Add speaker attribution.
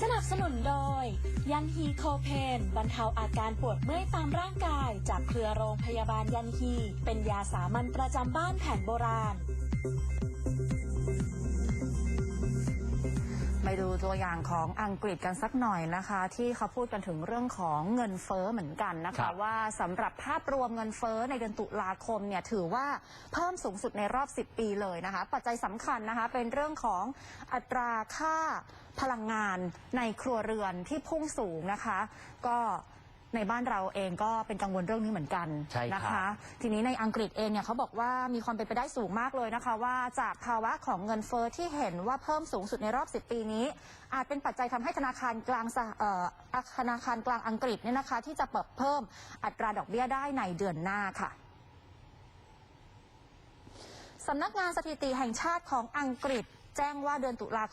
Speaker 1: สนับสนุนโดย ยันฮีโคเพนบรรเทาอาการปวดเมื่อยตามร่างกาย จากเครือโรงพยาบาลยันฮี เป็นยาสามัญประจำบ้านแผนโบราณ
Speaker 2: ดูตัวอย่างของอังกฤษกันสักหน่อยนะคะ ที่เขาพูดกันถึงเรื่องของเงินเฟ้อเหมือนกันนะ
Speaker 3: ครั
Speaker 2: คะ
Speaker 3: บ
Speaker 2: ว่าสำหรับภาพรวมเงินเฟ้อในเดือนตุลาคมเนี่ยถือว่าเพิ่มสูงสุดในรอบ 10 ปีเลยนะคะ ปัจจัยสำคัญนะคะเป็นเรื่องของอัตราค่าพลังงานในครัวเรือนที่พุ่งสูงนะคะ ก็ ในบ้านเราเองก็เป็นกังวลเรื่องนี้เหมือนกัน
Speaker 3: ใช่ครับ
Speaker 2: นะคะ ทีนี้ในอังกฤษเองเนี่ยเขาบอกว่ามีความเป็นไปได้สูงมากเลยนะคะ ว่าจากภาวะของเงินเฟอ้อที่เห็นว่าเพิ่มสูงสุดในรอบ 10 ปีนี้ อาจเป็นปัจจัยทำให้ธนาคารกลางสหเอ่อธนาคารกลางอังกฤษเนี่ยนะคะ ที่จะเปิดเพิ่มอัตราดอกเบี้ยได้ในเดือนหน้าค่ะ สำนักงานสถิติแห่งชาติของอังกฤษ แจ้งว่าเดือนตุลาคม